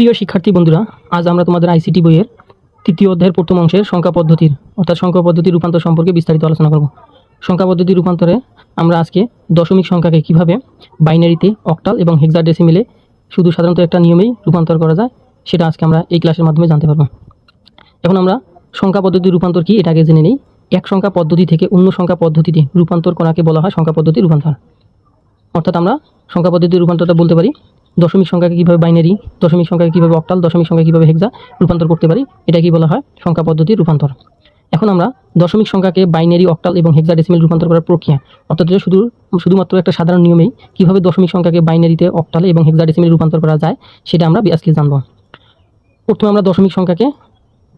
প্রিয় শিক্ষার্থী বন্ধুরা, আজ আমরা তোমাদের আইসিটি বইয়ের তৃতীয় অধ্যায়ের প্রথম অংশের সংখ্যা পদ্ধতির, অর্থাৎ সংখ্যা পদ্ধতির রূপান্তর সম্পর্কে বিস্তারিত আলোচনা করব। সংখ্যা পদ্ধতির রূপান্তরে আমরা আজকে দশমিক সংখ্যাকে কীভাবে বাইনারিতে অক্টাল এবং হেক্সাডেসিমেলে শুধু সাধারণত একটা নিয়মেই রূপান্তর করা যায়, সেটা আজকে আমরা এই ক্লাসের মাধ্যমে জানতে পারব। এখন আমরা সংখ্যা পদ্ধতির রূপান্তর কি এটা আগে জেনে নিই। এক সংখ্যা পদ্ধতি থেকে অন্য সংখ্যা পদ্ধতিতে রূপান্তর করাকে বলা হয় সংখ্যা পদ্ধতির রূপান্তর। অর্থাৎ আমরা সংখ্যা পদ্ধতির রূপান্তরটা বলতে পারি দশমিক সংখ্যাকে কীভাবে বাইনারি দশমিক সংখ্যাকে কীভাবে অক্টাল দশমিক সংখ্যা কীভাবে হেক্সা রূপান্তর করতে পারি, এটা কি বলা হয়? সংখ্যা পদ্ধতির রূপান্তর। এখন আমরা দশমিক সংখ্যাকে বাইনারি অক্টাল এবং হেক্সা ডেসিমেল রূপান্তর করার প্রক্রিয়া, অর্থাৎ শুধু, শুধুমাত্র একটা সাধারণ নিয়মেই কীভাবে দশমিক সংখ্যাকে বাইনারিতে অক্টালে এবং হেক্সা ডেসিমেল রূপান্তর করা যায়, সেটা আমরা আজকে জানব। প্রথমে আমরা দশমিক সংখ্যাকে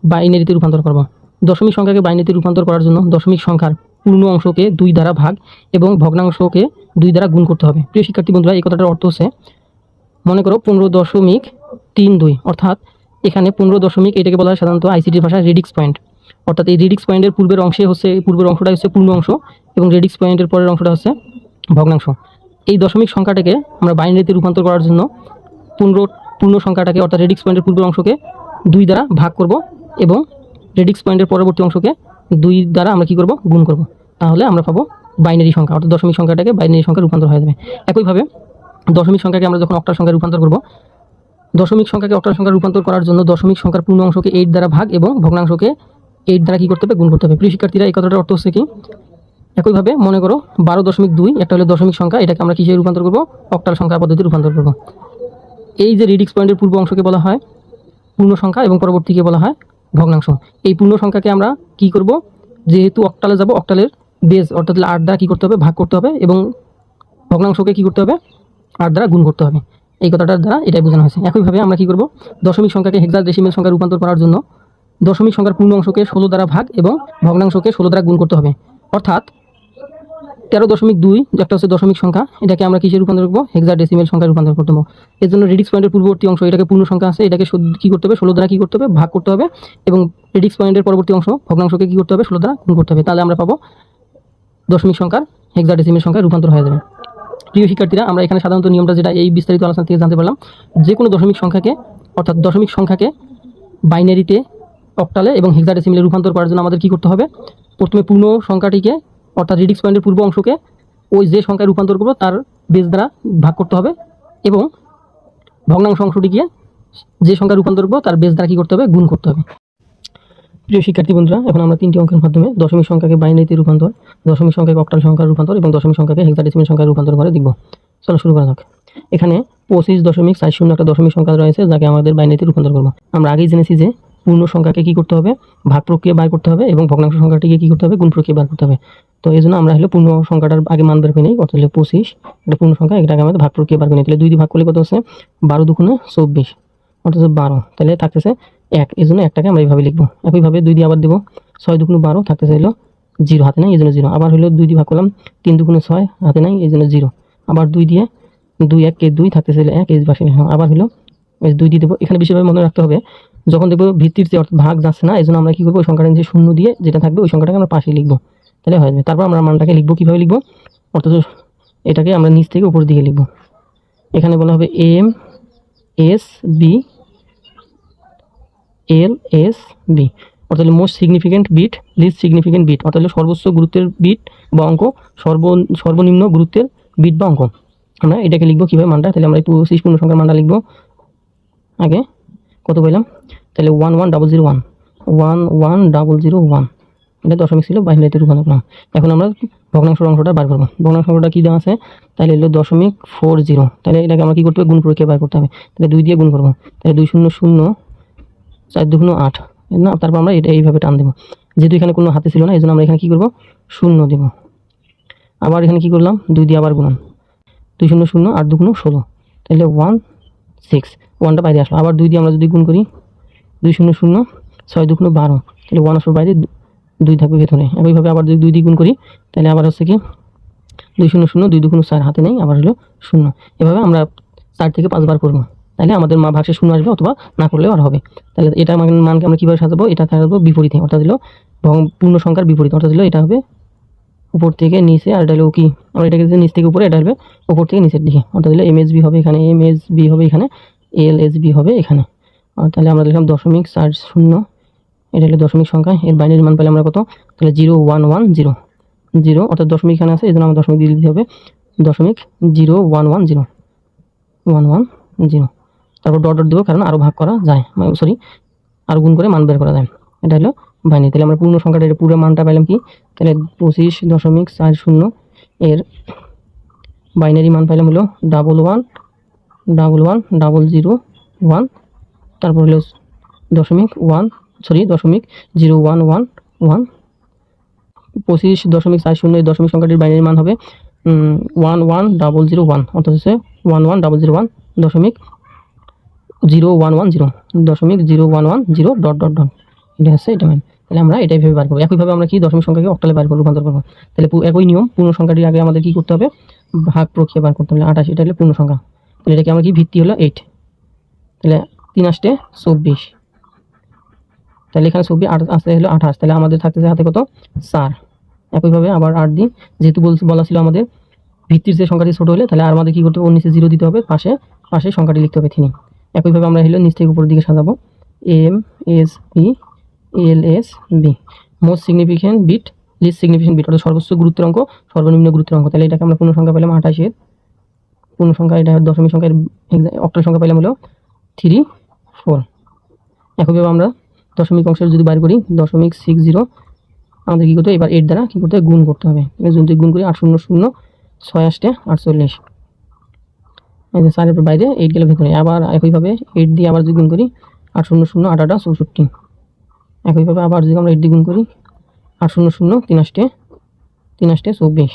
বাইনারিতে রূপান্তর করব। দশমিক সংখ্যাকে বাইনারিতে রূপান্তর করার জন্য দশমিক সংখ্যার পূর্ণ অংশকে দুই দ্বারা ভাগ এবং ভগ্নাংশকে দুই দ্বারা গুণ করতে হবে। প্রিয় শিক্ষার্থী বন্ধুরা, এই কথাটার অর্থ হচ্ছে মনে করো পনেরো দশমিক তিন দুই, অর্থাৎ এখানে পনেরো দশমিক এটাকে বলা হয় সাধারণত আইসিটির ভাষায় রিডিক্স পয়েন্ট। অর্থাৎ এই রেডিক্স পয়েন্টের পূর্বের অংশে হচ্ছে, পূর্বের অংশটা হচ্ছে পূর্ণ অংশ এবং রেডিক্স পয়েন্টের পরের অংশটা হচ্ছে ভগ্নাংশ। এই দশমিক সংখ্যাটাকে আমরা বাইনারিতে রূপান্তর করার জন্য পনেরো পূর্ণ সংখ্যাটাকে, অর্থাৎ রেডিক্স পয়েন্টের পূর্বের অংশকে দুই দ্বারা ভাগ করব এবং রেডিক্স পয়েন্টের পরবর্তী অংশকে দুই দ্বারা আমরা কি করব? গুণ করব। তাহলে আমরা পাবো বাইনারি সংখ্যা, অর্থাৎ দশমিক সংখ্যাটাকে বাইনারি সংখ্যা রূপান্তর হয়ে যাবে। একইভাবে দশমিক সংখ্যাকে আমরা যখন অক্টাল সংখ্যায় রূপান্তর করব, দশমিক সংখ্যাকে অক্টাল সংখ্যা রূপান্তর করার জন্য দশমিক সংখ্যার পূর্ণ অংশকে এইট দ্বারা ভাগ এবং ভগ্নাংশকে এইট দ্বারা কী করতে হবে? গুণ করতে হবে। প্রিয় শিক্ষার্থীরা এই কথাটার অর্থ হচ্ছে কি? একইভাবে মনে করো বারো দশমিক দুই, একটা হলো দশমিক সংখ্যা, এটাকে আমরা কিসে রূপান্তর করব? অক্টাল সংখ্যা পদ্ধতি রূপান্তর করব। এই যে রিডিক্স পয়েন্টের পূর্ব অংশকে বলা হয়, পূর্ণ সংখ্যা এবং পরবর্তীকে বলা হয় ভগ্নাংশ। এই পূর্ণ সংখ্যাকে আমরা কি করব? যেহেতু অক্টালে যাব, অক্টালের বেজ অর্থাৎ আড্ডা কী করতে হবে? ভাগ করতে হবে এবং ভগ্নাংশকে কী করতে হবে? আট দ্বারা গুণ করতে হবে। এই কথাটার দ্বারা এটাই বোঝানো হয়েছে। একইভাবে আমরা কী করব? দশমিক সংখ্যাকে হেক্সা ডেসিমেল সংখ্যা রূপান্তর করার জন্য দশমিক সংখ্যার পূর্ণ অংশকে ষোলো দ্বারা ভাগ এবং ভগ্নাংশকে ষোলো দ্বারা গুণ করতে হবে। অর্থাৎ তেরো দশমিক দুই, একটা হচ্ছে দশমিক সংখ্যা, এটাকে আমরা কিসে রূপান্তর করব? হেক্সা ডেসিমেল সংখ্যায় রূপান্তর করতে হবে। এর জন্য রেডিক্স পয়েন্টের পূর্ববর্তী অংশ, এটাকে পূর্ণ সংখ্যা আছে, এটাকে কী করতে হবে? ষোলো দ্বারা কী করতে হবে? ভাগ করতে হবে এবং রেডিক্স পয়েন্টের পরবর্তী অংশ, ভগ্নাংশকে কী করতে হবে? ষোলো দ্বারা গুণ করতে হবে। তাহলে আমরা পাবো দশমিক সংখ্যার হেক্সা ডেসিমেল সংখ্যায় রূপান্তর হয়ে যাবে। প্রিয় শিক্ষার্থীরা, আমরা এখানে সাধারণত নিয়মটা যেটা এই বিস্তারিত আলোচনা থেকে জানতে পারলাম যে কোনো দশমিক সংখ্যাকে, অর্থাৎ দশমিক সংখ্যাকে বাইনারিতে, অক্টালে এবং হেক্সাডেসিমেলে রূপান্তর করার জন্য আমাদের কী করতে হবে? প্রথমে পূর্ণ সংখ্যাটিকে, অর্থাৎ রিডিক্স পয়েন্টের পূর্ব অংশকে, ওই যে সংখ্যায় রূপান্তর করব, তার বেজ দ্বারা ভাগ করতে হবে এবং ভগ্নাংশ অংশটিকে যে সংখ্যা রূপান্তর করব, তার বেজ দ্বারা কী করতে হবে? গুণ করতে হবে। প্রিয় শিক্ষার্থী বন্ধুরা, এখন আমরা তিনটি অঙ্কের মাধ্যমে দশমিক সংখ্যাকে বাইনারিতে রূপান্তর, দশমিক সংখ্যাকে অক্টাল সংখ্যার রূপান্তর এবং দশমিক সংখ্যাকে হেক্সাডেসিমেল সংখ্যায় রূপান্তর করে দেখব। চলো শুরু করা যাক। এখানে পঁচিশ দশমিক চার শূন্য একটা দশমিক সংখ্যা রয়েছে, যাকে আমাদের বাইনারিতে রূপান্তর করব। আমরা আগেই জেনেছি যে পূর্ণ সংখ্যাকে কী করতে হবে? ভাগ প্রক্রিয়া বার করতে হবে এবং ভগ্নাংশ সংখ্যাটিকে কী করতে হবে? গুণ প্রক্রিয়া বার করতে হবে। তো এই জন্য আমরা হলো পূর্ণ সংখ্যাটার আগে মান বের করে নিই, অর্থাৎ পঁচিশ, এটা পূর্ণ সংখ্যা, এটাকে আমাদের ভাগ প্রক্রিয়া বার করে নিই তাহলে দুই দিয়ে ভাগ করলে কত হচ্ছে? বারো দুগুণে চব্বিশ, অর্থাৎ বারো। তাহলে থাকতেছে এক, এই জন্য একটাকে আমরা এইভাবে লিখব। একইভাবে দুই দিয়ে আবার দেবো। ছয় দুগুণ বারো থাকতে চাইলো জিরো, হাতে নাই, এই জন্য জিরো। আবার হলো দুই দিয়ে ভাগ করলাম, তিন দুগুণে ছয়, হাতে নাই, এই জন্য জিরো। আবার দুই দিয়ে দুই এক কে দুই থাকতে হলো এক, এই পাশে আবার হলো দুই দিয়ে দেবো। এখানে বেশিরভাগ মনে রাখতে হবে, যখন দেখব ভিত্তির যে অর্থাৎ ভাগ যাচ্ছে না, এই জন্য আমরা কী করব, ওই সংখ্যাটা যে শূন্য দিয়ে যেটা থাকবে, ওই সংখ্যাটাকে আমরা পাশে লিখব। তাহলে হয়ে যাবে। তারপর আমরা মানটাকে লিখব, কীভাবে লিখব? অর্থাৎ এটাকে আমরা নিচ থেকে উপর দিকে লিখব। এখানে বলা হবে M, S, B L S B অর্থাৎ most significant bit least significant bit অর্থাৎ সর্বোচ্চ গুরুত্বের বিট বা অঙ্ক, সর্ব, সর্বনিম্ন গুরুত্বের বিট বা অঙ্ক। আমরা এটাকে লিখব কীভাবে মানটা? তাহলে আমরা পঁচিশ পূর্ণ সংখ্যার মানটা লিখব। আগে কত পেলাম তাহলে one one double zero one one one double zero one এটা দশমিক ছিল বাইনারিতে রূপান্তর করলাম। এখন আমরা ভগ্নাংশ অংশটা বার করব। ভগ্নাংশ অংশটা কী দেওয়া আছে? তাহলে হলো দশমিক ফোর জিরো তাহলে এটাকে আমরা কী করতে হবে? গুণ প্রক্রিয়া বার করতে হবে? তাহলে দুই দিয়ে গুণ করব। তাহলে দুই শূন্য শূন্য চার দুগুণ আট। না তারপর আমরা এটা এইভাবে টান দেবো। যেহেতু এখানে কোনো হাতে ছিল না, এই জন্য আমরা এখানে কী করব? শূন্য দেবো। আবার এখানে কী করলাম? দুই দিয়ে আবার গুণন। দুই শূন্য শূন্য, আট দুগুণ ষোলো। তাহলে ওয়ান সিক্স ওয়ানটা বাইরে আসলো। আবার দুই দিয়ে আমরা যদি গুণ করি, দুই শূন্য শূন্য, ছয় দুগুণ বারো। তাহলে ওয়ান আসলো বাইরে, দুই থাকবে ভেতরে। একইভাবে আবার যদি দুই দিয়ে গুণ করি, তাহলে আবার হচ্ছে কি, দুই শূন্য শূন্য, দুই দুগুণ চার হাতে নেই, আবার হলো শূন্য। এভাবে আমরা চার থেকে পাঁচবার করব। তাহলে আমাদের মা ভাগসে শূন্য আসবে অথবা না করলেও আর হবে। তাহলে এটা মান, মানকে আমরা কীভাবে সাজাবো? এটা সাজাবো বিপরীতে, অর্থাৎ হলো পূর্ণ সংখ্যার বিপরীত, অর্থাৎ হলো এটা হবে উপর থেকে নিচে, আর এটা হলো কি? আমরা এটাকে নিচ থেকে উপরে, এটা হবে উপর থেকে নিচের দিকে, অর্থাৎ হলো এম হবে এখানে এম হবে এখানে এল হবে এখানে। আর তাহলে আমরা লিখলাম দশমিক চার শূন্য, এটা হলো দশমিক সংখ্যা, এর বাইনারি মান পেলে আমরা কত? তাহলে zero one one zero. Zero, অর্থাৎ দশমিক এখানে আছে এই জন্য আমরা দশমিক দিয়ে দিতে হবে, দশমিক zero one one zero. One one zero. তারপর ডট ডট দেবো, কারণ আরও ভাগ করা যায়। সরি আরও গুণ করে মান বের করা যায়। এটা হলো বাইনারি তাহলে আমরা পূর্ণ সংখ্যাটা, এটা পুরো মানটা পাইলাম কি? তাহলে পঁচিশ দশমিক চার শূন্য এর বাইনারি মান পাইলাম হলো double one double one double zero one তারপর হলো দশমিক ওয়ান সরি দশমিক জিরো ওয়ান ওয়ান ওয়ান পঁচিশ দশমিক চার শূন্য এই দশমিক সংখ্যাটির বাইনারি মান হবে one one double zero one অর্থাৎ হচ্ছে one one double zero one দশমিক জিরো ওয়ান ওয়ান জিরো দশমিক zero one one zero dot dot dot. এটা হচ্ছে এটা মান তাহলে আমরা এটাই ভেবে বার করব। একইভাবে আমরা কি দশমিক সংখ্যাকে অক্টালে বার করব, রূপান্তর করব? তাহলে একই নিয়ম, পূর্ণ সংখ্যাটির আগে আমাদের কি করতে হবে? ভাগ প্রক্রিয়া বার করতে হবে। আঠাশ, এটা হলো পূর্ণ সংখ্যা। তাহলে এটাকে আমরা কি ভিত্তি হলো? এইট তাহলে তিন আসতে চব্বিশ। তাহলে এখানে চব্বিশ, আট আসতে হলো আঠাশ। তাহলে আমাদের থাকতেছে হাতে কত? চার। একইভাবে আবার আট দিন। যেহেতু বলছি বলা ছিল আমাদের ভিত্তির যে সংখ্যাটি ছোটো হলে, তাহলে আর আমাদের কি করতে হবে? ওর নিচে জিরো দিতে হবে, পাশে পাশে সংখ্যাটি লিখতে হবে থ্রি একইভাবে আমরা হলো নিচ থেকে উপরের দিকে সাজাবো। M S B L S B most significant bit least significant bit অর্থাৎ সর্বোচ্চ গুরুত্বের অঙ্ক, সর্বনিম্ন গুরুত্বের অঙ্ক। তাহলে এটাকে আমরা পূর্ণ সংখ্যা পেলাম আঠাশের পূর্ণ সংখ্যা এটা দশমিক সংখ্যার অক্টাল সংখ্যা পেলাম হলো থ্রি ফোর একইভাবে আমরা দশমিক অংশের যদি বাইর করি, দশমিক সিক্স জিরো আমাদের কী করতে হবে? এবার এর দ্বারা কী করতে হবে? গুণ করতে হবে। যদি গুণ করি আট শূন্য শূন্য, ছয় আষ্টে আটচল্লিশ। এই যে চারের বাইরে এইট গেলে ভেতরে আবার একইভাবে এইট দিয়ে আবার যদি গুণ করি, আট শূন্য শূন্য আট আটা চৌষট্টি। একইভাবে আবার যদি আমরা এইট দিয়ে গুণ করি, আট শূন্য শূন্য তিন আষ্টে তিন আষ্টে চব্বিশ।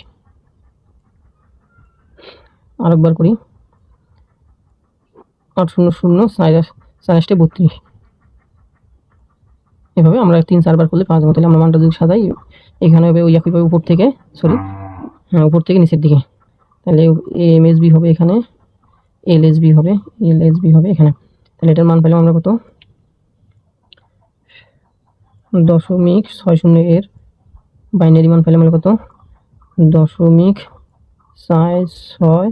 আরেকবার করি। আট শূন্য শূন্য আষ্টে বত্রিশ। এভাবে আমরা তিন চারবার করলে যাবে। তাহলে আমরা মানটা যদি সাজাই, এখানে হবে ওই একইভাবে উপর থেকে সরি হ্যাঁ উপর থেকে নিচের দিকে। তাহলে এম এস বি হবে এখানে এল এস বি হবে এল এস বি হবে এখানে। তাহলে এটার মান পেলাম আমরা কত? দশমিক ছয় শূন্য এর বাইনারি মান পেলাম আমরা কত? দশমিক চার ছয়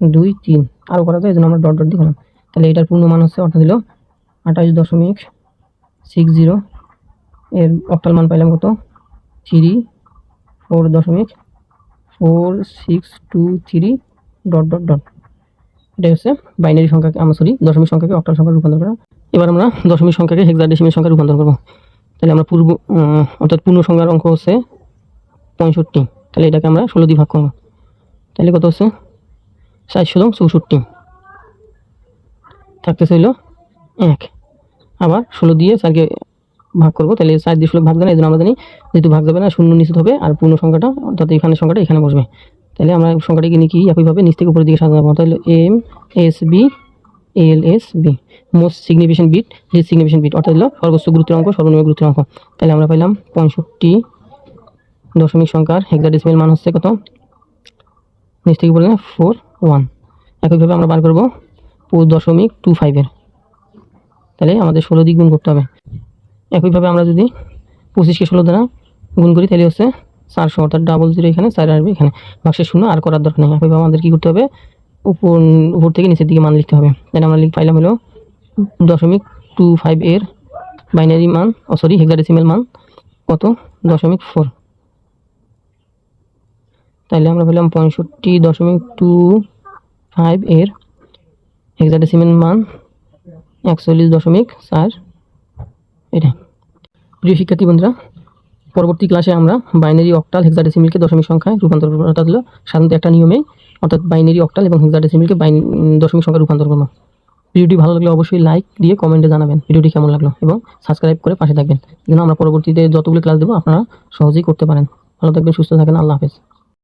দুই তিন। আরও করা যায়, এই জন্য আমরা ডট ডট দিয়ে তাহলে এটার পূর্ণ মান হচ্ছে অর্থাৎ হলো আঠাশ দশমিক সিক্স জিরো এর অক্টাল মান পাইলাম কত? থ্রি ফোর দশমিক four six two three dot dot dot এটা হচ্ছে বাইনারি সংখ্যাকে আমরা সরি দশমিক সংখ্যাকে অক্টাল সংখ্যা রূপান্তর করা। এবার আমরা দশমিক সংখ্যাকে হেক্সাডেসিমেল সংখ্যা রূপান্তর করব। তাহলে আমরা পূর্ব অর্থাৎ পূর্ণ সংখ্যার অঙ্ক হচ্ছে পঁয়ষট্টি। তাহলে এটাকে আমরা ষোলো দিয়ে ভাগ করব। তাহলে কত হচ্ছে? ষাট ষোলো চৌষট্টি। থাকতেছে হলো এক। আবার ষোলো দিয়ে চারকে ভাগ করব। তাহলে চার দিয়ে ষোলো ভাগ দেয় না এই জন্য আমরা জানি যেহেতু ভাগ যাবে না, শূন্য নিশ্চিত হবে, আর পূর্ণ সংখ্যাটা অর্থাৎ এখানে সংখ্যাটা এখানে বসবে। তাহলে আমরা সংখ্যাটিকে নিয়ে কি? একইভাবে নিচ থেকে উপরের দিকে সাজাবো তাহলে M S B L S B most signification bit least signification bit অর্থাৎ হলো সর্বোচ্চ গুরুত্বের অঙ্ক, সর্বনিম্ন গুরুত্বের অঙ্ক। তাহলে আমরা পাইলাম পঁয়ষট্টি দশমিক সংখ্যার হেক্সাডেসিমেল মান হচ্ছে কত? নিচ থেকে উপরে ফোর, ওয়ান। একইভাবে আমরা বার করব দশমিক টু ফাইভের তাহলে আমাদের ষোলো দিক গুণ করতে হবে। একইভাবে আমরা যদি পঁচিশকে ষোলো দ্বারা গুণ করি, তাহলে হচ্ছে চারশো অর্থাৎ ডাবল জিরো এখানে চার আসবে এখানে। বাক্সের শূন্য, আর করার দরকার নেই। একইভাবে আমাদের কী করতে হবে? উপর উপর থেকে নিচের দিকে মান লিখতে হবে। তাহলে আমরা লিখ পাইলাম হলো দশমিক টু ফাইভ এর বাইনারি মান, ও সরি হেক্সাডেসিমেল মান। কত? দশমিক ফোর। তাহলে আমরা পেলাম পঁয়ষট্টি দশমিক টু ফাইভ এর হেক্সাডেসিমেল মান, একচল্লিশ দশমিক চার এটা। প্রিয় শিক্ষার্থী বন্ধুরা পরবর্তী ক্লাসে আমরা বাইনারি অক্টাল হেক্সাডেসিমিলকে দশমিক সংখ্যায় রূপান্তর অর্থাৎ হলো সাধারণত একটা নিয়মে, অর্থাৎ বাইনারি অক্টাল এবং হেক্সাডেসিমিলকে বাইন দশমিক সংখ্যা রূপান্তর করব। ভিডিওটি ভালো লাগলে অবশ্যই লাইক দিয়ে কমেন্টে জানাবেন। ভিডিওটি কেমন লাগল এবং সাবস্ক্রাইব করে পাশে থাকবেন। যেন আমরা পরবর্তীতে যতগুলো ক্লাস দেবো, আপনারা সহজেই করতে পারেন। ভালো থাকবেন, সুস্থ থাকেন, আল্লাহ হাফেজ।